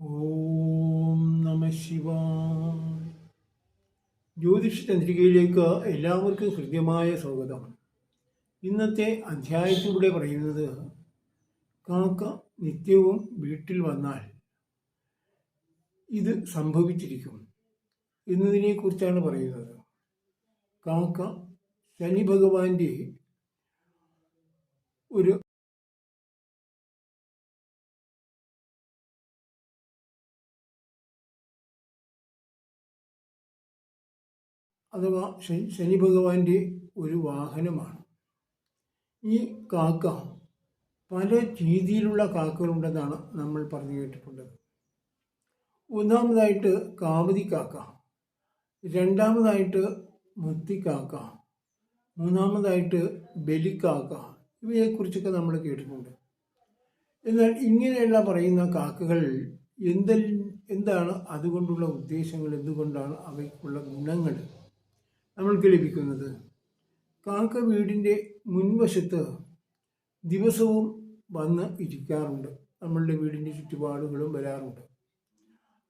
ഓം നമ ജ്യോതിഷ ചന്ദ്രികയിലേക്ക് എല്ലാവർക്കും ഹൃദ്യമായ സ്വാഗതം. ഇന്നത്തെ അധ്യായത്തിലൂടെ പറയുന്നത് കാക്ക നിത്യവും വീട്ടിൽ വന്നാൽ ഇത് സംഭവിച്ചിരിക്കും എന്നതിനെക്കുറിച്ചാണ് പറയുന്നത്. കാക്ക ശനി ഭഗവാന്റെ ഒരു അഥവാ ശനി ഭഗവാന്റെ ഒരു വാഹനമാണ്. ഈ കാക്ക പല രീതിയിലുള്ള കാക്കകളുണ്ടെന്നാണ് നമ്മൾ പറഞ്ഞു കേട്ടിട്ടുള്ളത്. ഒന്നാമതായിട്ട് കാവതി കാക്ക രണ്ടാമതായിട്ട് മുത്തിക്കാക്ക മൂന്നാമതായിട്ട് ബലിക്കാക്ക ഇവയെക്കുറിച്ചൊക്കെ നമ്മൾ കേട്ടിട്ടുണ്ട്. എന്നാൽ ഇങ്ങനെയുള്ള പറയുന്ന കാക്കകൾ എന്തെല്ലാം എന്താണ് അതുകൊണ്ടുള്ള ഉദ്ദേശങ്ങൾ എന്തുകൊണ്ടാണ് അവയ്ക്കുള്ള ഗുണങ്ങൾ? നമ്മൾക്ക് ലഭിക്കുന്നത്. കാക്ക വീടിന്റെ മുൻവശത്ത് ദിവസവും വന്ന് ഇരിക്കാറുണ്ട്. നമ്മളുടെ വീടിന്റെ ചുറ്റുപാടുകളും വരാറുണ്ട്.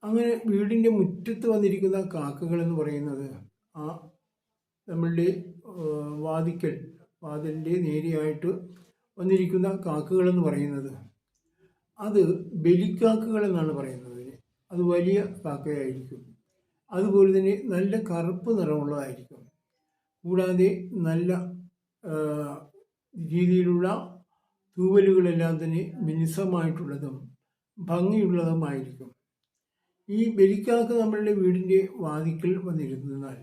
അങ്ങനെ വീടിന്റെ മുറ്റത്ത് വന്നിരിക്കുന്ന കാക്കകൾ എന്ന് പറയുന്നത് ആ നമ്മളുടെ വാതിക്കൽ വാതിലിന്റെ നേരെയായിട്ട് വന്നിരിക്കുന്ന കാക്കകൾ എന്ന് പറയുന്നത്. അത് ബലിക്കാക്കകൾ എന്നാണ് പറയുന്നത്. അത് വലിയ കാക്കയായിരിക്കും. അതുപോലെ തന്നെ നല്ല കറുപ്പ് നിറമുള്ളതായിരിക്കും. കൂടാതെ നല്ല രീതിയിലുള്ള തൂവലുകളെല്ലാം തന്നെ മിനുസമായിട്ടുള്ളതും ഭംഗിയുള്ളതുമായിരിക്കും. ഈ ബലിക്കാക്ക് നമ്മളുടെ വീടിന്റെ വാതിക്കൽ വന്നിരുന്നാൽ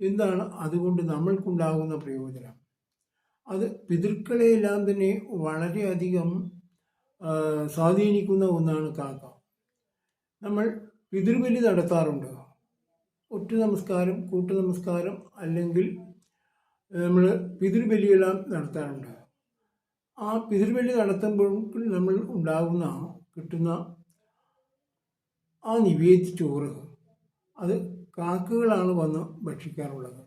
എന്താണ് അതുകൊണ്ട് നമ്മൾക്കുണ്ടാകുന്ന പ്രയോജനം? അത് പിതൃക്കളെയെല്ലാം തന്നെ വളരെയധികം സ്വാധീനിക്കുന്ന ഒന്നാണ് കാക്ക. നമ്മൾ പിതൃബലി നടത്താറുണ്ട്. ഒറ്റ നമസ്കാരം കൂട്ടു നമസ്കാരം അല്ലെങ്കിൽ നമ്മൾ പിതൃബലിയെല്ലാം നടത്താറുണ്ട്. ആ പിതൃബലി നടത്തുമ്പോഴും നമ്മൾ ഉണ്ടാകുന്ന കിട്ടുന്ന ആ നിവേദ്യ ചോറ് അത് കാക്കകളാണ് വന്ന് ഭക്ഷിക്കാറുള്ളത്.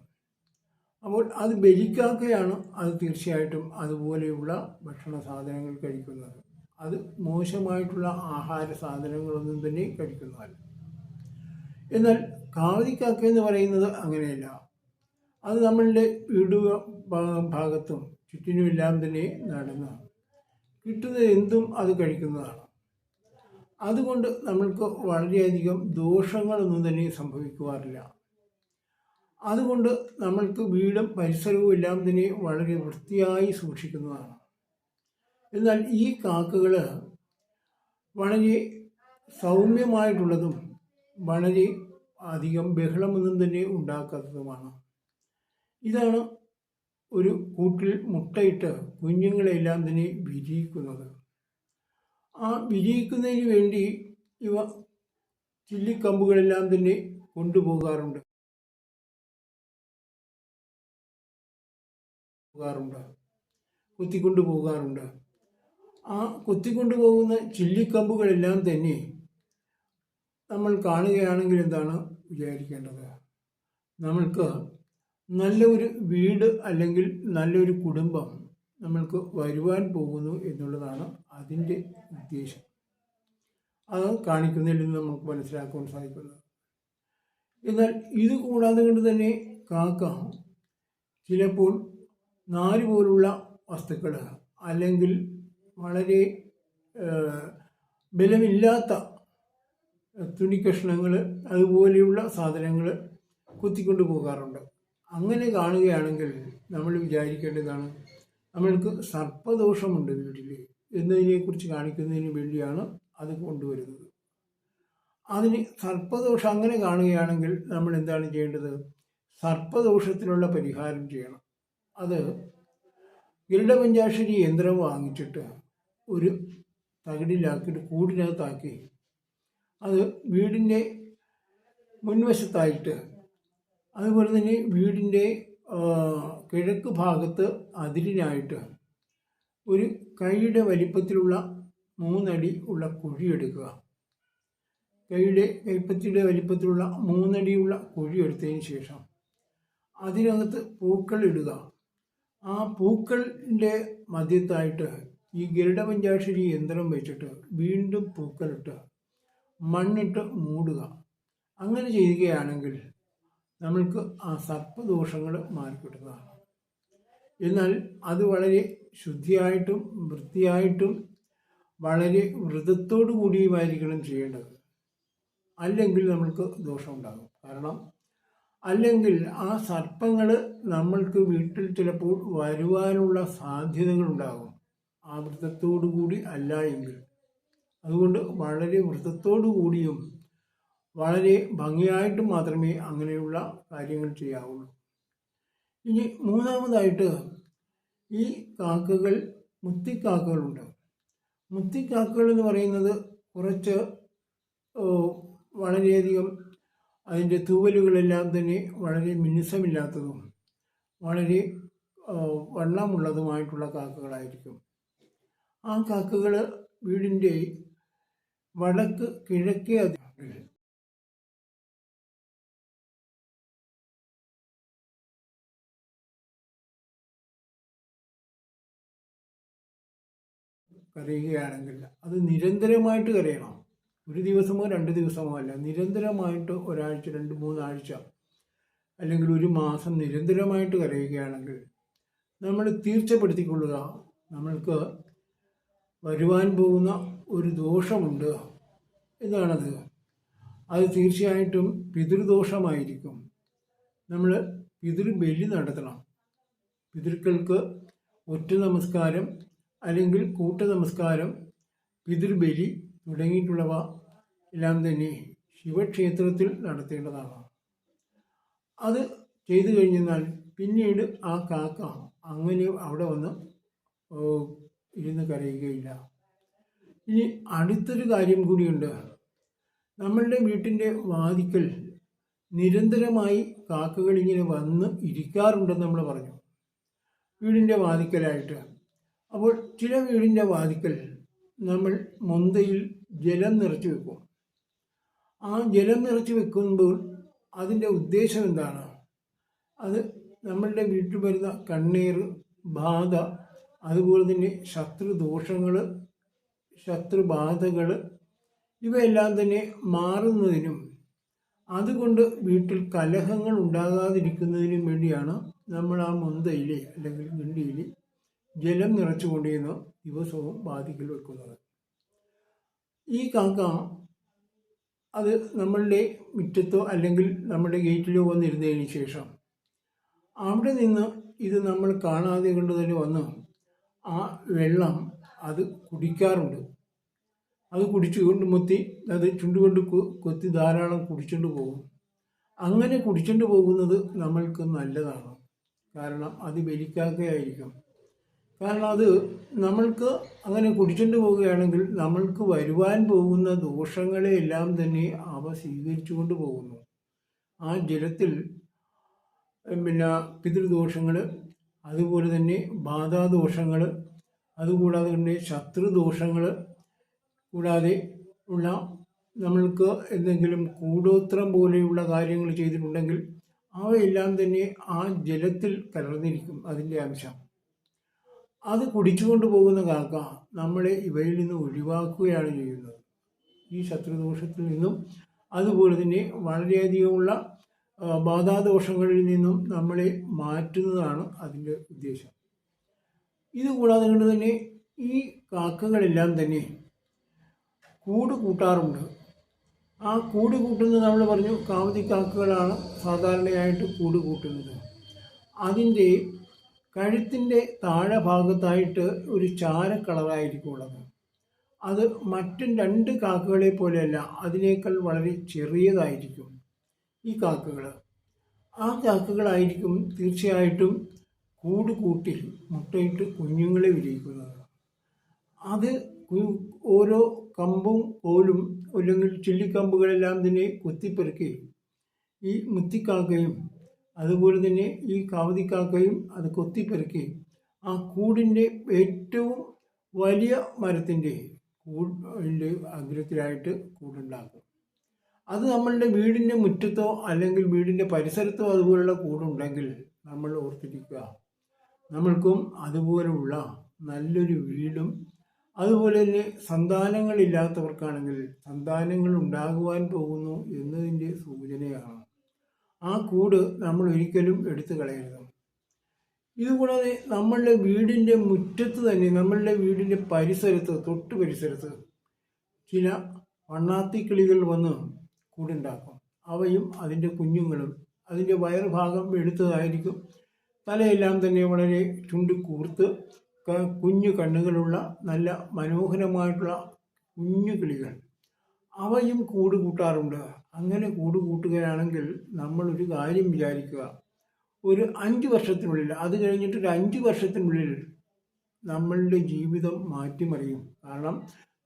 അപ്പോൾ അത് ബലിക്കാക്കയാണ് അത് തീർച്ചയായിട്ടും അതുപോലെയുള്ള ഭക്ഷണ സാധനങ്ങൾ കഴിക്കുന്നത്. അത് മോശമായിട്ടുള്ള ആഹാര സാധനങ്ങളൊന്നും തന്നെ കഴിക്കുന്നതല്ല. എന്നാൽ കാവതിക്കാക്ക എന്ന് പറയുന്നത് അങ്ങനെയല്ല. അത് നമ്മളുടെ വീട് ഭാഗത്തും ചുറ്റിനുമെല്ലാം തന്നെ നടന്ന്. കിട്ടുന്നത് എന്തും അത് കഴിക്കുന്നതാണ്. അതുകൊണ്ട് നമ്മൾക്ക് വളരെയധികം ദോഷങ്ങളൊന്നും തന്നെ സംഭവിക്കുവാറില്ല. അതുകൊണ്ട് നമ്മൾക്ക് വീടും പരിസരവും എല്ലാം തന്നെ വളരെ വൃത്തിയായി സൂക്ഷിക്കുന്നതാണ്. എന്നാൽ ഈ കാക്കകൾ വളരെ സൗമ്യമായിട്ടുള്ളതും വളരെ അധികം ബഹളമൊന്നും തന്നെ ഉണ്ടാക്കാത്തതുമാണ്. ഇതാണ് ഒരു കൂട്ടിൽ മുട്ടയിട്ട് കുഞ്ഞുങ്ങളെല്ലാം തന്നെ വിരിയിക്കുന്നത്. ആ വിരിയിക്കുന്നതിന് വേണ്ടി ഇവ ചില്ലിക്കമ്പുകളെല്ലാം തന്നെ കൊണ്ടുപോകാറുണ്ട്. പോകാറുണ്ട്. കുത്തിക്കൊണ്ടു പോകാറുണ്ട് ആ കുത്തിക്കൊണ്ടു പോകുന്ന ചില്ലിക്കമ്പുകളെല്ലാം തന്നെ നമ്മൾ കാണുകയാണെങ്കിൽ എന്താണ് വിചാരിക്കേണ്ടത്? നമ്മൾക്ക് നല്ല ഒരു വീട് അല്ലെങ്കിൽ നല്ലൊരു കുടുംബം നമ്മൾക്ക് വരുവാൻ പോകുന്നു എന്നുള്ളതാണ് അതിന്റെ ഉദ്ദേശം. അത് കാണിക്കുന്നതിൽ നിന്ന് നമുക്ക് മനസ്സിലാക്കുവാൻ സാധിക്കുന്നത് എന്നാൽ ഇത് കൂടാതെ കൊണ്ട് തന്നെ കാക്ക ചിലപ്പോൾ നാല് പോലുള്ള വസ്തുക്കൾ അല്ലെങ്കിൽ വളരെ ആ, ബലമില്ലാത്ത തുണിക്കഷ്ണങ്ങൾ അതുപോലെയുള്ള സാധനങ്ങൾ കുത്തിക്കൊണ്ട് പോകാറുണ്ട്. അങ്ങനെ കാണുകയാണെങ്കിൽ നമ്മൾ വിചാരിക്കേണ്ടതാണ് നമ്മൾക്ക് സർപ്പദോഷമുണ്ട് വീട്ടിൽ എന്നതിനെക്കുറിച്ച് കാണിക്കുന്നതിന് വേണ്ടിയാണ് അത് കൊണ്ടുവരുന്നത്. അതിന് സർപ്പദോഷം അങ്ങനെ കാണുകയാണെങ്കിൽ നമ്മൾ എന്താണ് ചെയ്യേണ്ടത്? സർപ്പദോഷത്തിനുള്ള പരിഹാരം ചെയ്യണം. അത് ഗരുഡപഞ്ചാക്ഷരി യന്ത്രം വാങ്ങിച്ചിട്ട് ഒരു തകിടിലാക്കിയിട്ട് കൂടിനകത്താക്കി അത് വീടിന്റെ മുൻവശത്തായിട്ട്. അതുപോലെ തന്നെ വീടിന്റെ കിഴക്ക് ഭാഗത്ത് അതിരിനായിട്ട് ഒരു കൈയുടെ വലിപ്പത്തിലുള്ള മൂന്നടി ഉള്ള കുഴിയെടുക്കുക കൈയുടെ കൈപ്പത്തിയുടെ വലിപ്പത്തിലുള്ള മൂന്നടിയുള്ള കുഴി എടുത്തതിന് ശേഷം അതിനകത്ത് പൂക്കൾ ഇടുക. ആ പൂക്കളിന്റെ മധ്യത്തായിട്ട് ഈ ഗരുഡ പഞ്ചാക്ഷരി യന്ത്രം വെച്ചിട്ട് വീണ്ടും പൂക്കളിട്ട് മണ്ണിട്ട് മൂടുക. അങ്ങനെ ചെയ്യുകയാണെങ്കിൽ നമ്മൾക്ക് ആ സർപ്പദോഷങ്ങൾ മാറിക്കിട്ടുന്നതാണ് എന്നാൽ അത് വളരെ ശുദ്ധിയായിട്ടും വൃത്തിയായിട്ടും വളരെ വ്രതത്തോടു കൂടിയുമായിരിക്കണം ചെയ്യേണ്ടത്. അല്ലെങ്കിൽ നമ്മൾക്ക് ദോഷമുണ്ടാകും. കാരണം അല്ലെങ്കിൽ ആ സർപ്പങ്ങൾ നമ്മൾക്ക് വീട്ടിൽ ചിലപ്പോൾ വരുവാനുള്ള സാധ്യതകളുണ്ടാകും. ആ വൃത്തത്തോടു കൂടി അല്ല എങ്കിൽ അതുകൊണ്ട് വളരെ വൃത്തത്തോടു കൂടിയും വളരെ ഭംഗിയായിട്ടും മാത്രമേ അങ്ങനെയുള്ള കാര്യങ്ങൾ ചെയ്യാവുള്ളൂ. ഇനി മൂന്നാമതായിട്ട് ഈ കാക്കകൾ മുത്തിക്കാക്കകളുണ്ട്. മുത്തിക്കാക്കകൾ എന്ന് പറയുന്നത് കുറച്ച് വളരെയധികം അതിന്റെ തൂവലുകളെല്ലാം തന്നെ വളരെ മിനുസമില്ലാത്തതും വളരെ വണ്ണമുള്ളതുമായിട്ടുള്ള കാക്കകളായിരിക്കും. ആ കാക്കകൾ വീടിന്റെ വടക്ക് കിഴക്കേ അതി കരയുകയാണെങ്കിൽ അത് നിരന്തരമായിട്ട് കരയണം. ഒരു ദിവസമോ രണ്ട് ദിവസമോ അല്ല. നിരന്തരമായിട്ട് ഒരാഴ്ച രണ്ട് മൂന്നാഴ്ച അല്ലെങ്കിൽ ഒരു മാസം നിരന്തരമായിട്ട് കരയുകയാണെങ്കിൽ നമ്മൾ തീർച്ചപ്പെടുത്തിക്കൊള്ളുക. നമ്മൾക്ക് വരുവാൻ പോകുന്ന ഒരു ദോഷമുണ്ട്. എന്താണത് അത് തീർച്ചയായിട്ടും പിതൃദോഷമായിരിക്കും. നമ്മൾ പിതൃബലി നടത്തണം. പിതൃക്കൾക്ക് ഒറ്റ നമസ്കാരം അല്ലെങ്കിൽ കൂട്ട നമസ്കാരം പിതൃബലി തുടങ്ങിയിട്ടുള്ളവ എല്ലാം തന്നെ ശിവക്ഷേത്രത്തിൽ നടത്തേണ്ടതാണ്. അത് ചെയ്തു കഴിഞ്ഞാൽ പിന്നീട് ആ കാക്ക അങ്ങനെ അവിടെ വന്ന് ഇരുന്ന് കരയുകയില്ല. ഇനി അടുത്തൊരു കാര്യം കൂടിയുണ്ട്. നമ്മളുടെ വീട്ടിന്റെ വാതിക്കൽ നിരന്തരമായി കാക്കകൾ ഇങ്ങനെ വന്ന് ഇരിക്കാറുണ്ടെന്ന് നമ്മൾ പറഞ്ഞു. വീടിന്റെ വാതിക്കലായിട്ട്. അപ്പോൾ ചില വീടിന്റെ വാതിക്കൽ നമ്മൾ മൊന്തയിൽ ജലം നിറച്ചു വെക്കും. ആ ജലം നിറച്ച് വെക്കുമ്പോൾ അതിന്റെ ഉദ്ദേശം എന്താണ്? അത് നമ്മളുടെ വീട്ടിൽ വരുന്ന കണ്ണീർ ബാധ അതുപോലെ തന്നെ ശത്രുദോഷങ്ങൾ ശത്രുബാധകൾ ഇവയെല്ലാം തന്നെ മാറുന്നതിനും അതുകൊണ്ട് വീട്ടിൽ കലഹങ്ങൾ ഉണ്ടാകാതിരിക്കുന്നതിനും വേണ്ടിയാണ് നമ്മൾ ആ മുന്തയിൽ അല്ലെങ്കിൽ ഗണ്ടിയിൽ ജലം നിറച്ചു കൊണ്ടുവന്ന് ദിവസവും ബാധിക്കൽ വെക്കുന്നത് ഈ കാക്ക അത് നമ്മളുടെ മുറ്റത്തോ അല്ലെങ്കിൽ നമ്മുടെ ഗേറ്റിലോ വന്നിരുന്നതിന് ശേഷം അവിടെ നിന്ന് ഇത് നമ്മൾ കാണാതെ കൊണ്ട് തന്നെ വന്ന് ആ വെള്ളം അത് കുടിക്കാറുണ്ട്. അത് കുടിച്ചുകൊണ്ട് മുത്തി അത് ചുണ്ടുകൊണ്ട് കൊത്തി ധാരാളം കുടിച്ചുകൊണ്ട് പോകും. അങ്ങനെ കുടിച്ചുകൊണ്ട് പോകുന്നത് നമ്മൾക്ക് നല്ലതാണ്. കാരണം അത് ബലിക്കാക്കയായിരിക്കും കാരണം അത് നമ്മൾക്ക് അങ്ങനെ കുടിച്ചുകൊണ്ട് പോവുകയാണെങ്കിൽ നമ്മൾക്ക് വരുവാൻ പോകുന്ന ദോഷങ്ങളെയെല്ലാം തന്നെ അവ സ്വീകരിച്ചു കൊണ്ട് പോകുന്നു. ആ ജലത്തിൽ പിന്നെ പിതൃദോഷങ്ങൾ അതുപോലെ തന്നെ ബാധാദോഷങ്ങൾ അതുകൂടാതെ തന്നെ ശത്രുദോഷങ്ങൾ കൂടാതെ ഉള്ള നമ്മൾക്ക് എന്തെങ്കിലും കൂടോത്രം പോലെയുള്ള കാര്യങ്ങൾ ചെയ്തിട്ടുണ്ടെങ്കിൽ അവയെല്ലാം തന്നെ ആ ജലത്തിൽ കലർന്നിരിക്കും അതിന്റെ അംശം. അത് കുടിച്ചുകൊണ്ട് പോകുന്ന കാക്ക നമ്മളെ ഇവയിൽ നിന്ന് ഒഴിവാക്കുകയാണ് ചെയ്യുന്നത്. ഈ ശത്രുദോഷത്തിൽ നിന്നും അതുപോലെ തന്നെ വളരെയധികമുള്ള ബാധാദോഷങ്ങളിൽ നിന്നും നമ്മളെ മാറ്റുന്നതാണ് അതിന്റെ ഉദ്ദേശം. ഇതുകൂടാതെ കൊണ്ട് തന്നെ ഈ കാക്കകളെല്ലാം തന്നെ കൂട് കൂട്ടാറുണ്ട് ആ കൂട് കൂട്ടുന്നത് നമ്മൾ പറഞ്ഞു കാവതി കാക്കകളാണ് സാധാരണയായിട്ട് കൂട് കൂട്ടുന്നത് അതിന്റെ കഴുത്തിന്റെ താഴെ ഭാഗത്തായിട്ട് ഒരു ചാര കളറായിരിക്കും ഉള്ളത് അത് മറ്റും രണ്ട് കാക്കകളെ പോലെയല്ല അതിനേക്കാൾ വളരെ ചെറിയതായിരിക്കും. ഈ കാക്കകൾ ആ കാക്കകളായിരിക്കും തീർച്ചയായിട്ടും കൂട് കൂട്ടി മുട്ടയിട്ട് കുഞ്ഞുങ്ങളെ വിരിയിക്കുന്നത്. അത് ഓരോ കമ്പും കോലും അല്ലെങ്കിൽ ചില്ലിക്കമ്പുകളെല്ലാം തന്നെ കുത്തിപ്പെറുക്കി ഈ മുത്തിക്കാക്കയും അതുപോലെ തന്നെ ഈ കാവതിക്കാക്കയും അത് കൊത്തിപ്പെറുക്കി ആ കൂടിന്റെ ഏറ്റവും വലിയ മരത്തിന്റെ കൂടിന്റെ അഗ്രത്തിലായിട്ട് കൂടുണ്ടാക്കും. അത് നമ്മളുടെ വീടിന്റെ മുറ്റത്തോ അല്ലെങ്കിൽ വീടിന്റെ പരിസരത്തോ അതുപോലുള്ള കൂടുണ്ടെങ്കിൽ നമ്മൾ ഓർത്തിരിക്കുക. നമ്മൾക്കും അതുപോലുള്ള നല്ലൊരു വീടും അതുപോലെ തന്നെ സന്താനങ്ങളില്ലാത്തവർക്കാണെങ്കിൽ സന്താനങ്ങൾ ഉണ്ടാകുവാൻ പോകുന്നു എന്നതിന്റെ സൂചനയാണ്. ആ കൂട് നമ്മൾ ഒരിക്കലും എടുത്തു കളയരുത്. ഇതുകൂടാതെ നമ്മളുടെ വീടിന്റെ മുറ്റത്ത് തന്നെ നമ്മളുടെ വീടിന്റെ പരിസരത്ത് തൊട്ട് പരിസരത്ത് ചില വണ്ണാത്തിക്കിളികൾ വന്ന് കൂടുണ്ടാക്കും. അവയും അതിന്റെ കുഞ്ഞുങ്ങളും അതിന്റെ വയറുഭാഗം എടുത്തതായിരിക്കും. തലയെല്ലാം തന്നെ വളരെ ചുണ്ട് കൂർത്ത് കുഞ്ഞു കണ്ണുകളുള്ള നല്ല മനോഹരമായിട്ടുള്ള കുഞ്ഞു കിളികൾ. അവയും കൂട് കൂട്ടാറുണ്ട് അങ്ങനെ കൂട് കൂട്ടുകയാണെങ്കിൽ നമ്മളൊരു കാര്യം വിചാരിക്കുക. ഒരു അഞ്ച് വർഷത്തിനുള്ളിൽ അത് കഴിഞ്ഞിട്ട് ഒരു അഞ്ച് വർഷത്തിനുള്ളിൽ നമ്മളുടെ ജീവിതം മാറ്റിമറിയും. കാരണം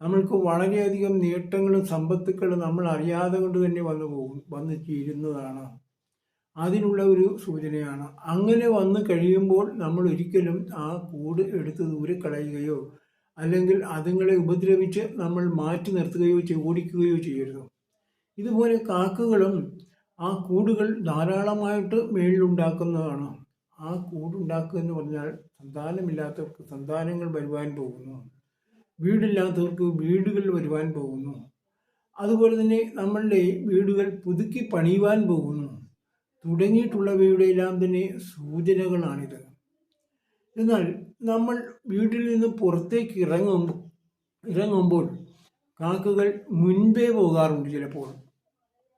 നമ്മൾക്ക് വളരെയധികം നേട്ടങ്ങളും സമ്പത്തുക്കളും നമ്മൾ അറിയാതെ കൊണ്ട് തന്നെ വന്നു പോകും വന്നു ചേരുന്നതാണ്. അതിനുള്ള ഒരു സൂചനയാണ്. അങ്ങനെ വന്നു കഴിയുമ്പോൾ നമ്മൾ ഒരിക്കലും ആ കൂട് എടുത്ത് ദൂരെ കളയുകയോ അല്ലെങ്കിൽ അതുങ്ങളെ ഉപദ്രവിച്ച് നമ്മൾ മാറ്റി നിർത്തുകയോ ഓടിക്കുകയോ ചെയ്യരുത്. ഇതുപോലെ കാക്കകളും ആ കൂടുകൾ ധാരാളമായിട്ട് മേളിലുണ്ടാക്കുന്നതാണ്. ആ കൂടുണ്ടാക്കുക എന്ന് പറഞ്ഞാൽ സന്താനമില്ലാത്തവർക്ക് സന്താനങ്ങൾ വരുവാൻ പോകുന്നു. വീടില്ലാത്തവർക്ക് വീടുകൾ വരുവാൻ പോകുന്നു. അതുപോലെ തന്നെ നമ്മളുടെ വീടുകൾ പുതുക്കി പണിയുവാൻ പോകുന്നു. തുടങ്ങിയിട്ടുള്ളവയുടെയെല്ലാം തന്നെ സൂചനകളാണിത്. എന്നാൽ നമ്മൾ വീട്ടിൽ നിന്ന് പുറത്തേക്ക് ഇറങ്ങുമ്പോൾ ഇറങ്ങുമ്പോൾ കാക്കകൾ മുൻപേ പോകാറുണ്ട് ചിലപ്പോൾ.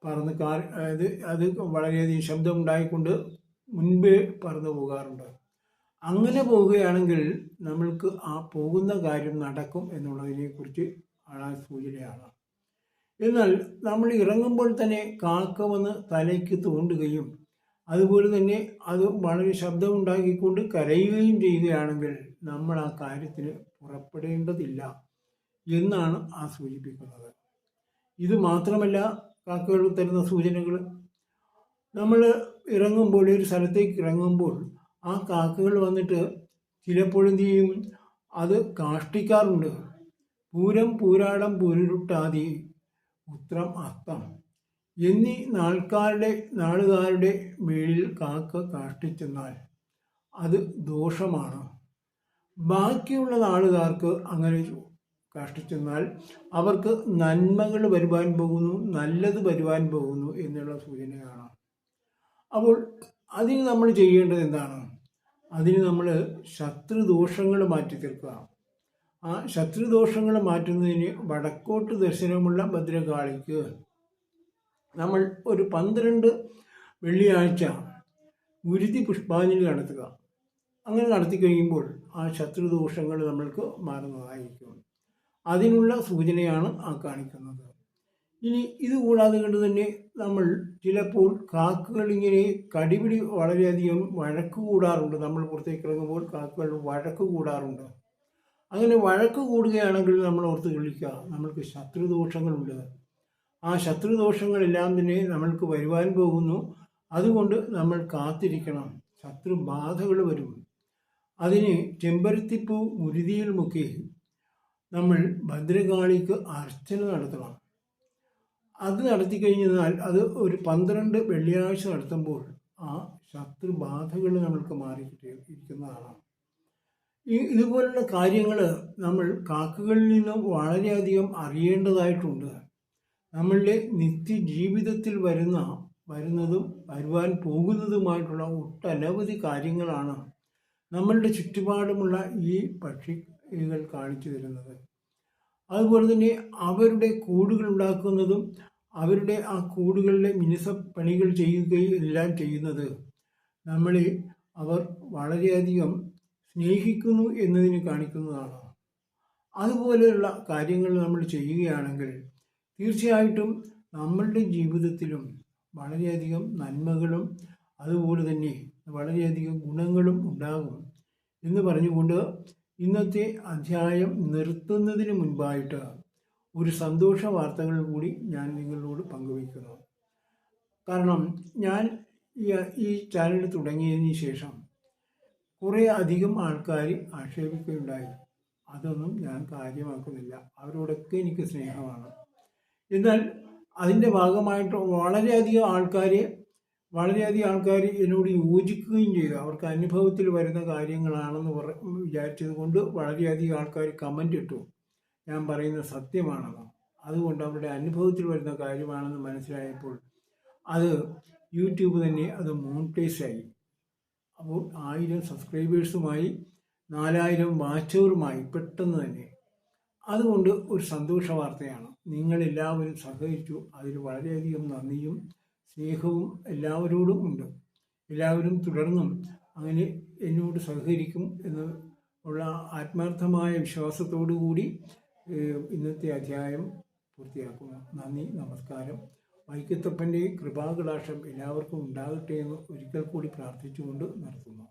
പറന്ന് കാർ അതായത് അത് വളരെയധികം ശബ്ദം ഉണ്ടായിക്കൊണ്ട് മുൻപേ പറന്നു പോകാറുണ്ട്. അങ്ങനെ പോവുകയാണെങ്കിൽ നമ്മൾക്ക് ആ പോകുന്ന കാര്യം നടക്കും എന്നുള്ളതിനെക്കുറിച്ച് ആ സൂചനയാണ്. എന്നാൽ നമ്മൾ ഇറങ്ങുമ്പോൾ തന്നെ കാക്ക വന്ന് തലയ്ക്ക് തോണ്ടുകയും അതുപോലെ തന്നെ അത് വളരെ ശബ്ദമുണ്ടാക്കിക്കൊണ്ട് കരയുകയും ചെയ്യുകയാണെങ്കിൽ നമ്മൾ ആ കാര്യത്തിന് പുറപ്പെടേണ്ടതില്ല എന്നാണ് ആ സൂചിപ്പിക്കുന്നത്. ഇത് മാത്രമല്ല കാക്കകൾ തരുന്ന സൂചനകൾ. നമ്മൾ ഇറങ്ങുമ്പോൾ ഒരു സ്ഥലത്തേക്ക് ഇറങ്ങുമ്പോൾ ആ കാക്കകൾ വന്നിട്ട് ചിലപ്പോഴും ചെയ്യും? അത് കാഷ്ടിക്കാറുണ്ട്. പൂരം പൂരാടം പൂരുരുട്ടാതി ഉത്രം അത്തം. എന്നീ നാൾക്കാരുടെ നാളുകാരുടെ മേളിൽ കാക്ക കാഷ്ടിച്ചെന്നാൽ അത് ദോഷമാണ്. ബാക്കിയുള്ള നാളുകാർക്ക് അങ്ങനെ കാഷ്ടിച്ചെന്നാൽ അവർക്ക് നന്മകൾ വരുവാൻ പോകുന്നു നല്ലത് വരുവാൻ പോകുന്നു എന്നുള്ള സൂചനയാണ്. അപ്പോൾ അതിന് നമ്മൾ ചെയ്യേണ്ടത് എന്താണ്? അതിന് നമ്മൾ ശത്രുദോഷങ്ങൾ മാറ്റി തീർക്കുക. ആ ശത്രുദോഷങ്ങൾ മാറ്റുന്നതിന് വടക്കോട്ട് ദർശനമുള്ള ഭദ്രകാളിക്ക് നമ്മൾ ഒരു പന്ത്രണ്ട് വെള്ളിയാഴ്ച ഗുരുതി പുഷ്പാഞ്ജലി നടത്തുക. അങ്ങനെ നടത്തി കഴിയുമ്പോൾ ആ ശത്രുദോഷങ്ങൾ നമ്മൾക്ക് മാറുന്നതായിരിക്കും. അതിനുള്ള സൂചനയാണ് ആ കാണിക്കുന്നത്. ഇനി ഇത് കൂടാതെ കൊണ്ട് തന്നെ നമ്മൾ ചിലപ്പോൾ കാക്കകൾ ഇങ്ങനെ കടിപിടി വളരെയധികം വഴക്ക് കൂടാറുണ്ട്. നമ്മൾ പുറത്തേക്ക് ഇറങ്ങുമ്പോൾ കാക്കകൾ വഴക്ക് കൂടാറുണ്ട്. അങ്ങനെ വഴക്ക് കൂടുകയാണെങ്കിൽ നമ്മൾ ഓർത്ത് കളിക്കുക നമ്മൾക്ക് ശത്രുദോഷങ്ങളുണ്ട്. ആ ശത്രുദോഷങ്ങളെല്ലാം തന്നെ നമ്മൾക്ക് വരുവാൻ പോകുന്നു. അതുകൊണ്ട് നമ്മൾ കാത്തിരിക്കണം. ശത്രു ബാധകൾ വരും. അതിന് ചെമ്പരത്തിപ്പൂ മുരുതിയിൽ മുക്കി നമ്മൾ ഭദ്രകാളിക്ക് അർച്ചന നടത്തണം. അത് നടത്തി കഴിഞ്ഞാൽ അത് ഒരു പന്ത്രണ്ട് വെള്ളിയാഴ്ച നടത്തുമ്പോൾ ആ ശത്രുബാധകൾ നമ്മൾക്ക് മാറി ഇരിക്കുന്നതാണ് ഈ ഇതുപോലുള്ള കാര്യങ്ങൾ നമ്മൾ കാക്കകളിൽ നിന്നും വളരെയധികം അറിയേണ്ടതായിട്ടുണ്ട്. നമ്മളുടെ നിത്യജീവിതത്തിൽ വരുന്ന വരുന്നതും വരുവാൻ പോകുന്നതുമായിട്ടുള്ള ഒട്ടനവധി കാര്യങ്ങളാണ് നമ്മളുടെ ചുറ്റുപാടുമുള്ള ഈ പക്ഷികൾ കാണിച്ചു തരുന്നത്. അതുപോലെ തന്നെ അവരുടെ കൂടുകൾ ഉണ്ടാക്കുന്നതും അവരുടെ ആ കൂടുകളിലെ മിനുസപ്പണികൾ ചെയ്യുകയും എല്ലാം ചെയ്യുന്നത്. നമ്മളെ അവർ വളരെയധികം സ്നേഹിക്കുന്നു എന്നതിന് കാണിക്കുന്നതാണ്. അതുപോലെയുള്ള കാര്യങ്ങൾ നമ്മൾ ചെയ്യുകയാണെങ്കിൽ തീർച്ചയായിട്ടും നമ്മളുടെ ജീവിതത്തിലും വളരെയധികം നന്മകളും അതുപോലെ തന്നെ വളരെയധികം ഗുണങ്ങളും ഉണ്ടാകും എന്ന് പറഞ്ഞുകൊണ്ട് ഇന്നത്തെ അധ്യായം നിർത്തുന്നതിന് മുൻപായിട്ട് ഒരു സന്തോഷ വാർത്തകൾ കൂടി ഞാൻ നിങ്ങളോട് പങ്കുവയ്ക്കുന്നു. കാരണം ഞാൻ ഈ- ചാനൽ തുടങ്ങിയതിന് ശേഷം കുറേ അധികം ആൾക്കാർ ആക്ഷേപിക്കുകയുണ്ടായി. അതൊന്നും ഞാൻ കാര്യമാക്കുന്നില്ല. അവരോടൊക്കെ എനിക്ക് സ്നേഹമാണ്. എന്നാൽ അതിന്റെ ഭാഗമായിട്ട് വളരെയധികം ആൾക്കാർ വളരെയധികം ആൾക്കാർ എന്നോട് യോജിക്കുകയും ചെയ്തു. അവർക്ക് അനുഭവത്തിൽ വരുന്ന കാര്യങ്ങളാണെന്ന് പറ വിചാരിച്ചത് കൊണ്ട് വളരെയധികം ആൾക്കാർ കമന്റ് ഇട്ടു. ഞാൻ പറയുന്നത് സത്യമാണെന്നും അതുകൊണ്ട് അവരുടെ അനുഭവത്തിൽ വരുന്ന കാര്യമാണെന്ന് മനസ്സിലായപ്പോൾ അത് യൂട്യൂബ് തന്നെ അത് മോണിറ്റൈസ് ആയി. അപ്പോൾ ആയിരം സബ്സ്ക്രൈബേഴ്സുമായി നാലായിരം വാച്ചവറുമായി പെട്ടെന്ന് തന്നെ. അതുകൊണ്ട് ഒരു സന്തോഷ വാർത്തയാണ്. നിങ്ങളെല്ലാവരും സഹകരിച്ചു. അതിൽ വളരെയധികം നന്ദിയും സ്നേഹവും എല്ലാവരോടും ഉണ്ട്. എല്ലാവരും തുടർന്നും അങ്ങനെ എന്നോട് സഹകരിക്കും എന്ന് ഉള്ള ആത്മാർത്ഥമായ വിശ്വാസത്തോടു കൂടി ഇന്നത്തെ അധ്യായം പൂർത്തിയാക്കുന്നു. നന്ദി നമസ്കാരം. വൈക്കത്തപ്പന്റെ കൃപാകടാക്ഷം എല്ലാവർക്കും ഉണ്ടാകട്ടെ എന്ന് ഒരിക്കൽ കൂടി പ്രാർത്ഥിച്ചുകൊണ്ട് നിർത്തുന്നു